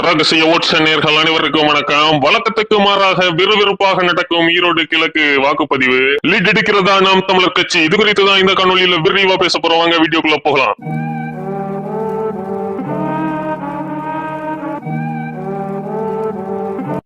ரகசிய ஓட்ச நேர்கள் அனைவருக்கும் வணக்கம். வழக்கத்துக்கு மாறாக விறுவிறுப்பாக நடக்கும் ஈரோடு கிழக்கு வாக்குப்பதிவு. லீட் எடுக்கிறதா நாம் தமிழர் கட்சி? இது குறித்து தான் இந்த காணொலியில விரிவா பேச போறோம். வாங்க வீடியோக்குள்ள போகலாம்.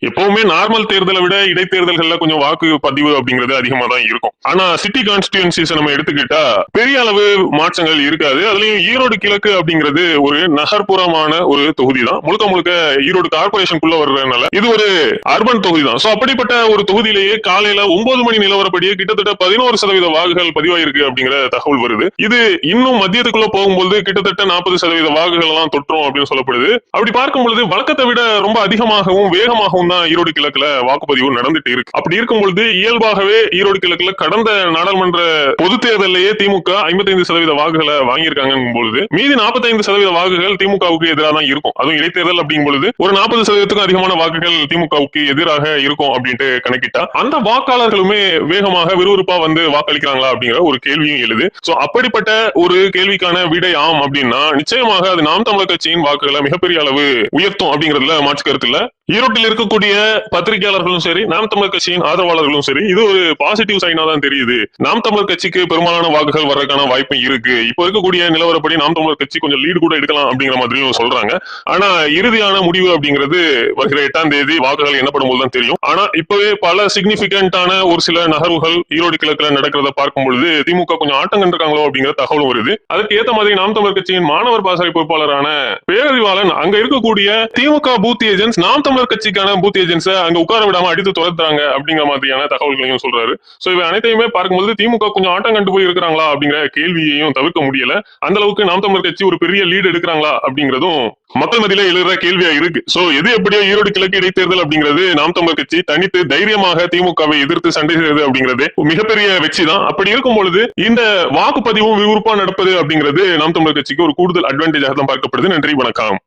எப்பவுமே நார்மல் தேர்தலை விட இடைத்தேர்தல்கள்ல கொஞ்சம் வாக்கு பதிவு அப்படிங்கிறது அதிகமா தான் இருக்கும். ஆனா சிட்டி கான்ஸ்டியூன்சிஸ் நம்ம எடுத்துக்கிட்டா பெரிய அளவு மாற்றங்கள் இருக்காது. அதுலயும் ஈரோடு கிழக்கு அப்படிங்கிறது ஒரு நகர்ப்புறமான ஒரு தொகுதி தான் முழுக்க முழுக்க ஈரோடு கார்பரேஷனுக்குள்ள வர்றதுனால இது ஒரு அர்பன் தொகுதி தான் சோ அப்படிப்பட்ட ஒரு தொகுதியிலேயே காலையில ஒன்பது மணி நிலவரப்படியே கிட்டத்தட்ட பதினோரு சதவீத வாக்குகள் பதிவாயிருக்கு அப்படிங்கிற தகவல் வருது. இது இன்னும் மத்தியத்துக்குள்ள போகும்போது கிட்டத்தட்ட நாற்பது சதவீத வாக்குகள் எல்லாம் தொற்றும் அப்படின்னு சொல்லப்படுது. அப்படி பார்க்கும் பொழுது வழக்கத்தை விட ரொம்ப அதிகமாகவும் வேகமாகவும் தான் தான் ஈரோடு கிழக்குல வாக்குப்பதிவு நடந்துட்டு இருக்கு. அப்படி இருக்கும் பொழுது இயல்பாகவே ஈரோடு கிழக்குல கடந்த நாடாளுமன்ற பொது தேர்தலையே திமுக ஐம்பத்தைந்து சதவீத வாக்குகளை வாங்கியிருக்காங்க பொழுது மீதி 45% சதவீத வாக்குகள் திமுகவுக்கு எதிராக தான் இருக்கும். அதுவும் இடைத்தேர்தல் அப்படிங்கும் பொழுது ஒரு நாற்பது சதவீதத்துக்கும் அதிகமான வாக்குகள் திமுகவுக்கு எதிராக இருக்கும் அப்படின்ட்டு கணக்கிட்டா அந்த வாக்காளர்களுமே வேகமாக விறுவிறுப்பா வந்து வாக்களிக்கிறாங்களா அப்படிங்கிற ஒரு கேள்வியும் எழுது. சோ அப்படிப்பட்ட ஒரு கேள்விக்கான விடை ஆம் அப்படின்னா நிச்சயமாக அது நாம் தமிழர் கட்சியின் வாக்குகளை மிகப்பெரிய அளவு உயர்த்தும் அப்படிங்கறதுல மாற்று கருத்துல ஈரோட்டில் இருக்கக்கூடிய பத்திரிகையாளர்களும் சரி நாம் தமிழர் கட்சியின் ஆதரவாளர்களும் சரி இது ஒரு பாசிட்டிவ் சைனா தான் தெரியுது. நாம் தமிழர் கட்சிக்கு பெரும்பாலான வாக்குகள் வர்றதுக்கான வாய்ப்பு இருக்கு. இப்ப இருக்கக்கூடிய நிலவரப்படி நாம் தமிழர் கட்சி கொஞ்சம் லீடு கூட எடுக்கலாம் அப்படிங்கிற மாதிரியும் சொல்றாங்க. ஆனா இறுதியான முடிவு அப்படிங்கிறது வருகிற எட்டாம் தேதி வாக்குகள் என்னப்படும் போது தான் தெரியும். ஆனா இப்பவே பல சிக்னிபிகண்டான ஒரு சில நகர்வுகள் ஈரோடு கிழக்குல நடக்கிறத பார்க்கும் பொழுது திமுக கொஞ்சம் ஆட்டம் கண்டிருக்காங்களோ அப்படிங்கிற தகவலும் வருது. அதுக்கு ஏத்த மாதிரி நாம் தமிழர் கட்சியின் மாணவர் பாசறை பொறுப்பாளரான பேரறிவாளன் அங்க இருக்கக்கூடிய திமுக பூத் ஏஜென்ட்ஸ் நாம் தமிழர் கட்சிக்கான பூத் ஏஜென்ட்ஸை அங்க உட்கார விடாம அடித்து துரத்துறாங்க அப்படிங்கிற மாதிரியான தகவல்களையும் சொல்றாரு. சோ இவை அனைத்தையுமே பார்க்கும்போது திமுக கொஞ்சம் ஆட்டம் கண்டு போய் இருக்கிறாங்களா அப்படிங்கிற கேள்வியையும் தவிர்க்க முடியல. அந்த அளவுக்கு நாம் தமிழர் கட்சி ஒரு பெரிய லீடு எடுக்கிறாங்களா அப்படிங்கிறதும் மக்கள் மத்தியில எழுதுற கேள்வியா இருக்கு. சோ எது எப்படியோ ஈரோடு கிழக்கு இடைத்தேர்தல் அப்படிங்கிறது நாம் தமிழர் கட்சி தனித்து தைரியமாக திமுகவை எதிர்த்து சண்டை செய்வது அப்படிங்கிறது மிகப்பெரிய வெற்றி தான் அப்படி இருக்கும் பொழுது இந்த வாக்குப்பதிவும் விறுவிறுப்பா நடப்பது அப்படிங்கிறது நாம் தமிழர் கட்சிக்கு ஒரு கூடுதல் அட்வான்டேஜாக தான் பார்க்கப்படுது. நன்றி வணக்கம்.